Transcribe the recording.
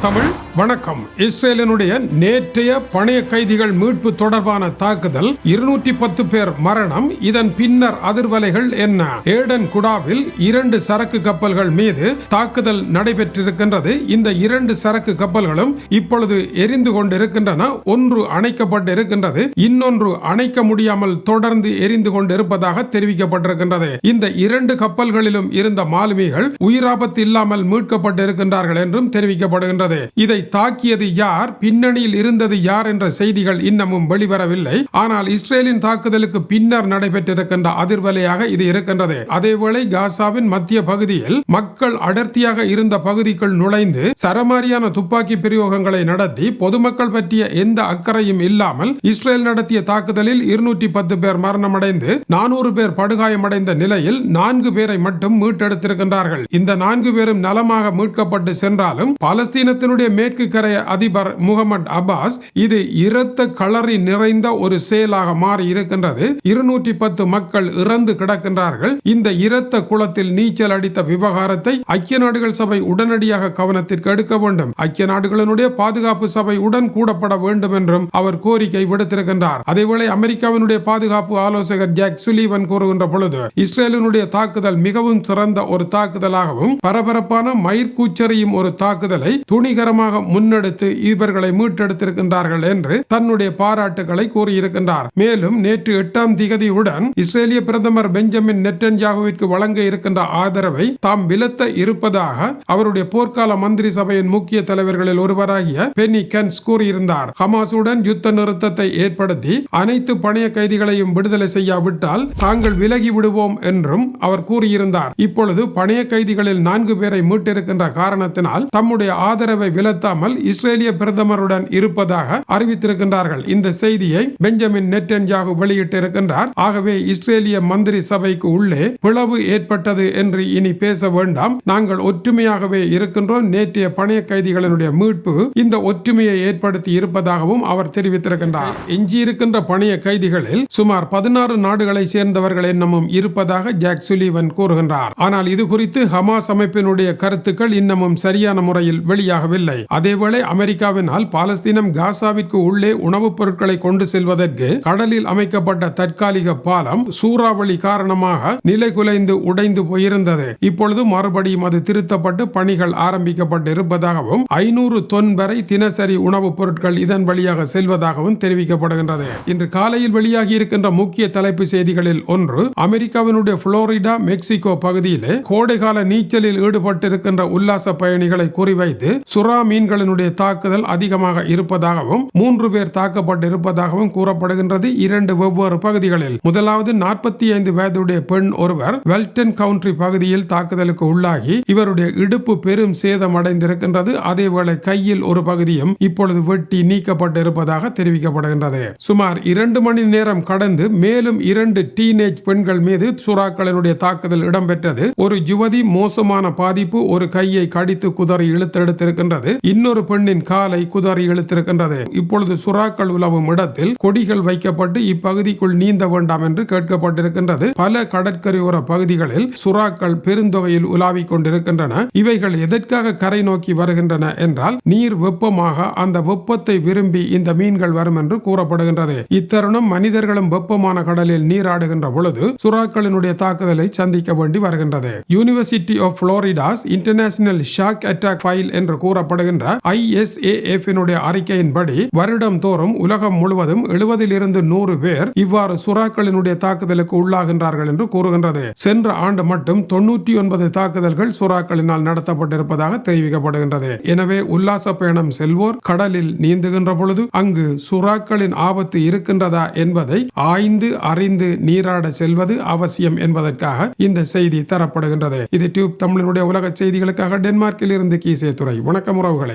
தமிழ் வணக்கம். இஸ்ரேலினுடைய நேற்றைய பணைய கைதிகள் மீட்பு தொடர்பான தாக்குதல் இருநூற்றி பத்து பேர் மரணம் இதன் பின்னர் அதிர்வலைகள் என்ன? ஏடன் குடாவில் இரண்டு சரக்கு கப்பல்கள் மீது தாக்குதல் நடைபெற்றிருக்கின்றது. இந்த இரண்டு சரக்கு கப்பல்களும் இப்பொழுது எரிந்து கொண்டிருக்கின்றன ஒன்று அணைக்கப்பட்டு இருக்கின்றது இன்னொன்று அணைக்க முடியாமல் தொடர்ந்து எரிந்து கொண்டிருப்பதாக தெரிவிக்கப்பட்டிருக்கின்றது. இந்த இரண்டு கப்பல்களிலும் இருந்த மாலுமிகள் உயிராபத்து இல்லாமல் மீட்கப்பட்டிருக்கின்றார்கள் என்றும் தெரிவிக்கப்படுகின்றது. இதை தாக்கியது யார்? பின்னணியில் இருந்தது யார் என்ற செய்திகள் இன்னமும் வெளிவரவில்லை. ஆனால் இஸ்ரேலின் தாக்குதலுக்கு பின்னர் நடைபெற்றிருக்கின்ற அதிர்வலையாக இது இருக்கின்றது. அதேவேளை காசாவின் மத்திய பகுதியில் மக்கள் அடர்த்தியாக இருந்த பகுதிக்குள் நுழைந்து சரமாரியான துப்பாக்கி பிரயோகங்களை நடத்தி பொதுமக்கள் பற்றிய எந்த அக்கறையும் இல்லாமல் இஸ்ரேல் நடத்திய தாக்குதலில் இருநூற்றி பத்து பேர் மரணமடைந்து நானூறு பேர் படுகாயமடைந்த நிலையில் நான்கு பேரை மட்டும் மீட்டெடுத்திருக்கின்றார்கள். இந்த நான்கு பேரும் நலமாக மீட்கப்பட்டு சென்றாலும் பாலஸ்தீனத்தினுடைய மேற்கு மேற்கு கரை அதிபர் முகமது அப்பாஸ் இது இரத்த களறி நிறைந்த ஒரு செயலாக மாறி இருக்கின்றது. இருநூற்றி பத்து மக்கள் இறந்து கிடக்கின்றார்கள். இந்த இரத்த குளத்தில் நீச்சல் அடித்த விவகாரத்தை ஐக்கிய நாடுகள் சபை உடனடியாக கவனத்திற்கு எடுக்க வேண்டும். ஐக்கிய நாடுகளினுடைய பாதுகாப்பு சபை உடன் கூடப்பட வேண்டும் என்றும் அவர் கோரிக்கை விடுத்திருக்கின்றார். அதேவேளை அமெரிக்காவினுடைய பாதுகாப்பு ஆலோசகர் ஜாக் சுலீவன் கூறுகின்ற பொழுது இஸ்ரேலினுடைய தாக்குதல் மிகவும் சிறந்த ஒரு தாக்குதலாகவும் பரபரப்பான மயிர்கூச்சரியும் ஒரு தாக்குதலை துணிகரமாக முன்னெடுத்து இவர்களை மீட்டெடுத்திருக்கின்றார்கள் என்று தன்னுடைய பாராட்டுகளை கூறியிருக்கின்றார். மேலும் நேற்று எட்டாம் திகதியுடன் இஸ்ரேலிய பிரதமர் பெஞ்சமின் நெட்டன்யாகுவிற்கு வழங்க இருக்கின்ற ஆதரவை தாம் விலத்த இருப்பதாக அவருடைய போர்க்கால மந்திரி சபையின் முக்கிய தலைவர்களில் ஒருவராகிய பெனி கென்ஸ் கூறியிருந்தார். ஹமாசுடன் யுத்த நிறுத்தத்தை ஏற்படுத்தி அனைத்து பணைய கைதிகளையும் விடுதலை செய்யாவிட்டால் தாங்கள் விலகி விடுவோம் என்றும் அவர் கூறியிருந்தார். இப்பொழுது பணைய கைதிகளில் நான்கு பேரை மீட்டிருக்கின்ற காரணத்தினால் தம்முடைய ஆதரவை விலத்த இல்லாமல் இஸ்ரேலிய பிரதமருடன் இருப்பதாக அறிவித்திருக்கின்றார்கள். இந்த செய்தியை பெஞ்சமின் நெட்டன்யாகு வெளியிட்டிருக்கின்றார். ஆகவே இஸ்ரேலிய மந்திரி சபைக்கு உள்ளே பிளவு ஏற்பட்டது என்று இனி பேச வேண்டாம். நாங்கள் ஒற்றுமையாகவே இருக்கின்றோம். நேற்றைய பணைய கைதிகளினுடைய மீட்பு இந்த ஒற்றுமையை ஏற்படுத்தி இருப்பதாகவும் அவர் தெரிவித்திருக்கின்றார். எஞ்சியிருக்கின்ற பணைய கைதிகளில் சுமார் பதினாறு நாடுகளை சேர்ந்தவர்கள் என்னமும் இருப்பதாக ஜாக் சுலீவன் கூறுகின்றார். ஆனால் இது குறித்து ஹமாஸ் அமைப்பினுடைய கருத்துக்கள் இன்னமும் சரியான முறையில் வெளியாகவில்லை. அதேவேளை அமெரிக்காவினால் பாலஸ்தீனம் காசாவிற்கு உள்ளே உணவுப் பொருட்களை கொண்டு செல்வதற்கு கடலில் அமைக்கப்பட்ட தற்காலிக பாலம் சூறாவளி காரணமாக நிலை குலைந்து உடைந்து போயிருந்தது. இப்பொழுது மறுபடியும் அது திருத்தப்பட்டு பணிகள் ஆரம்பிக்கப்பட்டு இருப்பதாகவும் ஐநூறு தொன் வரை தினசரி உணவுப் பொருட்கள் இதன் வழியாக செல்வதாகவும் தெரிவிக்கப்படுகின்றது. இன்று காலையில் வெளியாகி இருக்கின்ற முக்கிய தலைப்பு செய்திகளில் ஒன்று அமெரிக்காவினுடைய புளோரிடா மெக்சிகோ பகுதியிலே கோடைகால நீச்சலில் ஈடுபட்டிருக்கின்ற உல்லாச பயணிகளை குறிவைத்து சுறா மீன்களினுடைய தாக்குதல் அதிகமாக இருப்பதாகவும் மூன்று பேர் தாக்கப்பட்டிருப்பதாகவும் கூறப்படுகின்றது இரண்டு வெவ்வேறு பகுதிகளில். முதலாவது நாற்பத்தி ஐந்து வயதுடைய பெண் ஒருவர் வெல்டன் கவுண்ட்ரி பகுதியில் தாக்குதலுக்கு உள்ளாகி இவருடைய இடுப்பு பெரும் சேதம் அடைந்திருக்கின்றது அதேவேளை கையில் ஒரு பகுதியும் இப்பொழுது வெட்டி நீக்கப்பட்டிருப்பதாக தெரிவிக்கப்படுகின்றது. சுமார் இரண்டு மணி நேரம் கடந்து மேலும் இரண்டு டீனேஜ் பெண்கள் மீது சுறாக்களினுடைய தாக்குதல் இடம்பெற்றது. ஒரு யுவதி மோசமான பாதிப்பு ஒரு கையை கடித்து குதறி இழுத்தெடுத்திருக்கின்றது. இன்னொரு பெண்ணின் காலை குதறி இழுத்திருக்கின்றது. இப்பொழுது சுறாக்கள் உலவும் இடத்தில் கொடிகள் வைக்கப்பட்டு இப்பகுதிக்குள் நீந்த வேண்டாம் என்று கேட்கப்பட்டிருக்கின்றது. பல கடற்கரையோர பகுதிகளில் சுறாக்கள் பெருந்தொகையில் உலாவிக் கொண்டிருக்கின்றன. இவைகள் எதற்காக கரை நோக்கி வருகின்றன என்றால் நீர் வெப்பமாக அந்த வெப்பத்தை விரும்பி இந்த மீன்கள் வரும் என்று கூறப்படுகின்றது. இத்தருணம் மனிதர்களும் வெப்பமான கடலில் நீராடுகின்ற பொழுது சுறாக்களினுடைய தாக்குதலை சந்திக்க வேண்டி வருகின்றது. University of Florida's international shark attack file என்று கூறப்படுகின்ற ஐஎஸ்ஏஎஃப் அறிக்கையின்படி வருடம் தோறும் உலகம் முழுவதும் எழுபதில் இருந்து நூறு பேர் இவ்வாறு சுறாக்களினுடைய தாக்குதலுக்கு உள்ளாகின்றார்கள் என்று கூறுகின்றது. சென்ற ஆண்டு மட்டும் தொன்னூற்றி ஒன்பது தாக்குதல்கள் சுறாக்களினால் நடத்தப்பட்டிருப்பதாக தெரிவிக்கப்படுகின்றது. எனவே உல்லாச பயணம் செல்வோர் கடலில் நீந்துகின்ற பொழுது அங்கு சுறாக்களின் ஆபத்து இருக்கின்றதா என்பதை ஆய்ந்து அறிந்து நீராட செல்வது அவசியம் என்பதற்காக இந்த செய்தி தரப்படுகின்றது. இது டியூப் தமிழினுடைய உலக செய்திகளுக்காக டென்மார்க்கில் இருந்து கீசே துறை வணக்கம் உறவுகளை.